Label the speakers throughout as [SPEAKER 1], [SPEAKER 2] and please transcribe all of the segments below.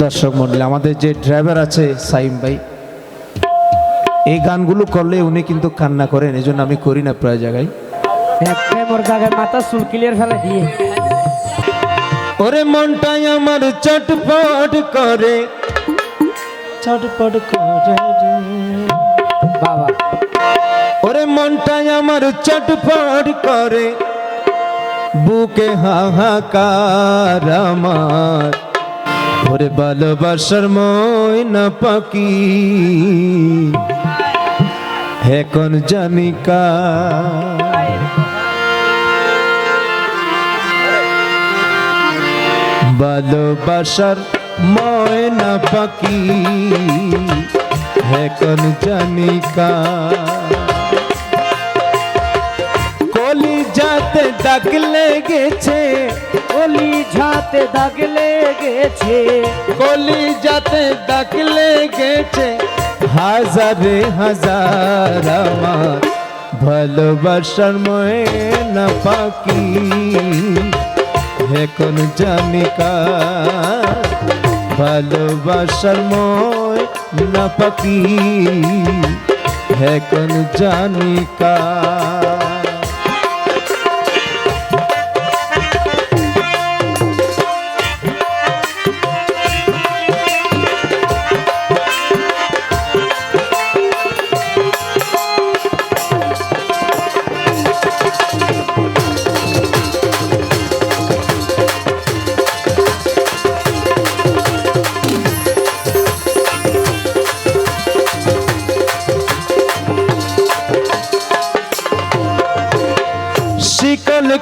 [SPEAKER 1] দর্শক মন্ডলী আমাদের যে ড্রাইভার আছে সাইম ভাই এই গানগুলো করলে উনি কিন্তু কান্না করেন এই জন্য আমি করি না প্রায় জায়গায়।
[SPEAKER 2] একটাই মোর জায়গায় মাথা চুল ক্লিয়ার ফেলে। দিয়ে
[SPEAKER 1] ওরে মনটাই আমার চটপট করে। চটপট করে।
[SPEAKER 2] বাবা।
[SPEAKER 1] ওরে মনটাই আমার চটপট করে। বুকে হাহাকার আমার। ওরে ভালোবাসার ময়না পাখি। এখন জানি কার। ভালোবাসার ময়না পাখি। এখন জানি কলি যাতে ডাক লেগেছে
[SPEAKER 2] অলি ঝাতে দাগ লেগেছে।
[SPEAKER 1] কলি যাতে ডাক লেগেছে, হাজারে হাজার আমার ভালোবাসার ময়না পাখি। এখন জানি কার ভালোবাসার ময়না পাখি। এখন জানি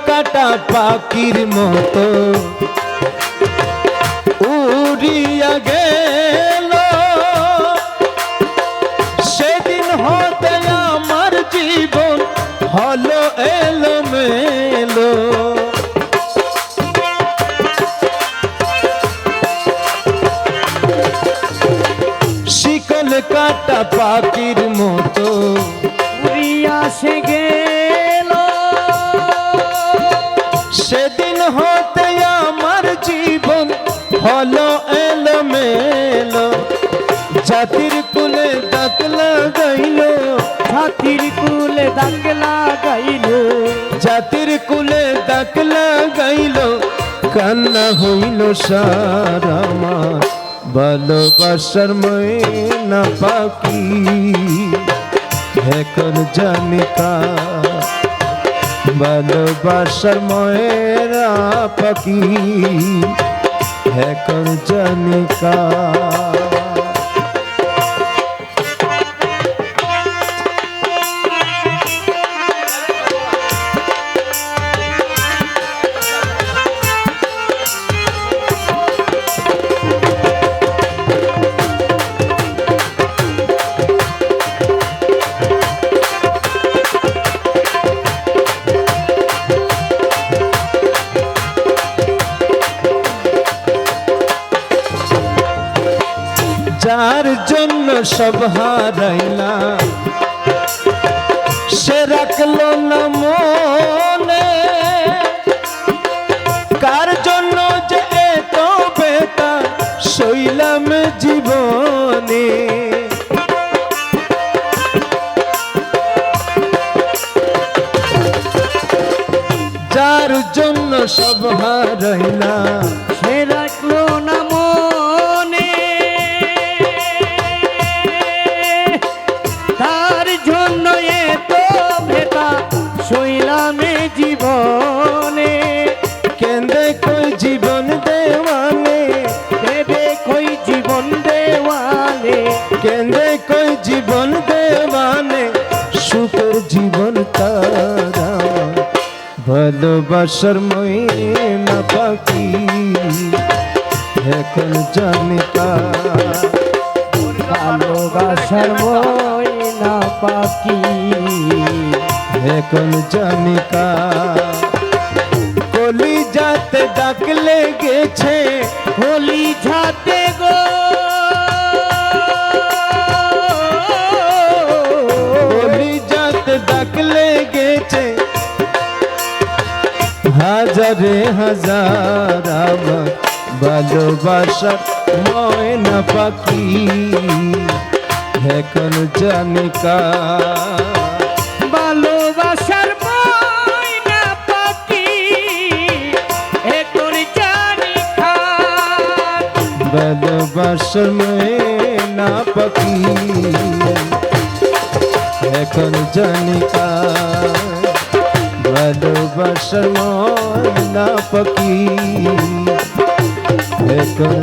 [SPEAKER 1] কাটা পাখির মতো। উড়িয়া গেল। সেদিন হতে আমার জীবন হলো এলো মেলো শিকল কাটা পাখির হলো এলো মেলো জাতির কুলে দাঁত লাগাইল
[SPEAKER 2] ছাতির কুলে দাগ লাগাইল
[SPEAKER 1] জাতির কুলে দাঁত লাগাইল কান্না হইল সারামা ভালোবাসার ময়না পাখি এখন জানি কার ভালোবাসার ময়েরা পাখি এখন জানিকা যার জন্য সব হারাইলা সে রাখল না মনে। কার জন্য যে এত বেতা শৈলাম জীবনে। যার জন্য সব হারাইলা
[SPEAKER 2] সে
[SPEAKER 1] ভালোবাসার ময়না পাখি। এখন জানিকা
[SPEAKER 2] ভালোবাসার ময়না পাখি।
[SPEAKER 1] এখন যাতে ডাক লেগেছে,
[SPEAKER 2] হোলি ঝাতে গো।
[SPEAKER 1] কলি যাতে ডাক লেগেছে, হাজারে হাজার আমার ভালোবাসার ময়না পাখি। এখন জানিকা
[SPEAKER 2] খান
[SPEAKER 1] ভালোবাসার ময়না পাখি এখন জানিকা ভালোবাসার ময়না পাখি এখন